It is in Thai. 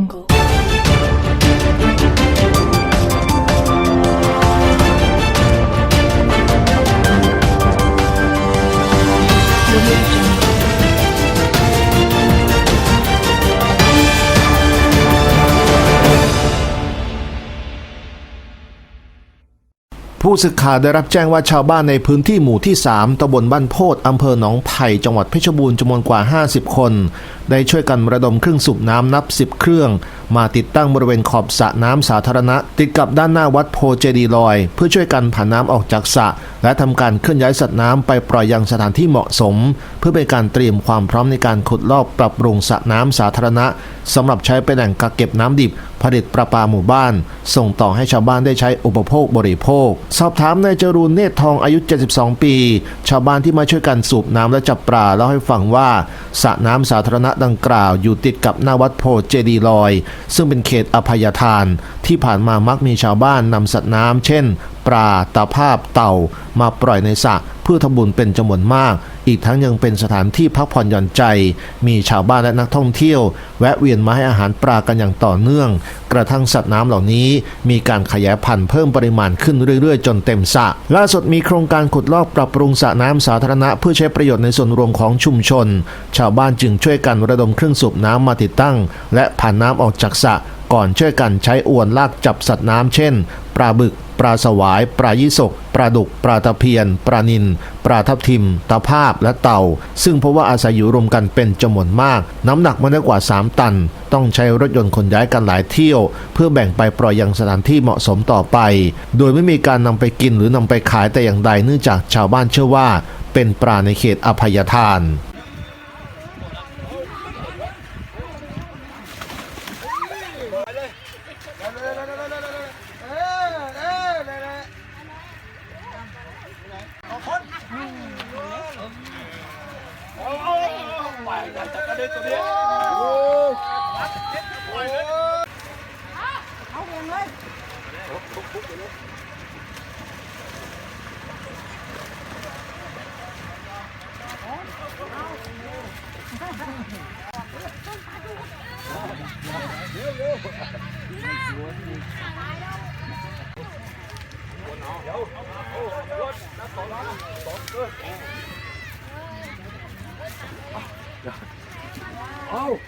jungle. ผู้สื่อข่าวได้รับแจ้งว่าชาวบ้านในพื้นที่หมู่ที่ 3ตำบลบ้านโพดอำเภอหนองไผ่จังหวัดเพชรบูรณ์จำนวนกว่า 50 คน ได้ช่วยกันระดมเครื่องสูบน้ำนับ 10 เครื่อง มาติดตั้งบริเวณขอบสระน้ำสาธารณะ ติดกับด้านหน้าวัดโพเจดีลอย เพื่อช่วยกันผ่านน้ำออกจากสระและทำการเคลื่อนย้ายสัตว์น้ำไปปล่อยยังสถานที่เหมาะสม เพื่อเป็นการเตรียมความพร้อมในการขุดลอกปรับปรุงสระน้ำสาธารณะสำหรับใช้เป็นแหล่งกักเก็บน้ำดิบ ผลิตประปาหมู่บ้าน ส่งต่อให้ชาวบ้านได้ใช้อุปโภคบริโภค สอบถามนายจรูนเนตรทองอายุ 72 ปี ชาวบ้านที่มาช่วยกันสูบน้ำและจับปลาเล่าให้ฟังว่าสระน้ำสาธารณะดังกล่าว อยู่ติดกับหน้าวัดโพเจดีลอย ซึ่งเป็นเขตอภัยทาน ที่ผ่านมามักมีชาวบ้านนำสัตว์น้ำเช่น ปลาตาภาพเต่า มาปล่อยในสระเพื่อทำบุญเป็นจำนวนมาก อีกทั้งยังเป็นสถานที่พักผ่อนหย่อนใจ มีชาวบ้านและนักท่องเที่ยว แวะเวียนมาให้อาหารปลากันอย่างต่อเนื่อง กระทั่งสัตว์น้ำเหล่านี้ มีการขยายพันธุ์เพิ่มปริมาณขึ้นเรื่อยๆ จนเต็มสระล่าสุดมีโครงการขุดลอกปรับปรุงสระน้ำสาธารณะเพื่อใช้ประโยชน์ในส่วนรวมของชุมชน ชาวบ้านจึงช่วยกันระดมเครื่องสูบน้ำมาติดตั้ง และผ่านน้ำออกจากสระ ก่อนช่วยกันใช้อวนลากจับสัตว์น้ำเช่น ปลาบึก ปลาสวาย ปลายี่สก ปลาดุก ปลาตะเพียน ปลานิลปลาทับทิม ตะภาพ และเต่า ซึ่งเพราะว่าอาศัยอยู่รวมกันเป็นจำนวนมาก น้ำหนักมันได้กว่า 3 ตัน ต้องใช้รถยนต์ขนย้ายกันหลายเที่ยว เพื่อแบ่งไปปล่อยยังสถานที่เหมาะสมต่อไป โดยไม่มีการนำไปกินหรือนำไปขายแต่อย่างใดเนื่องจากชาวบ้านเชื่อว่า เป็นปลาในเขตอภัยทาน เอา Oh.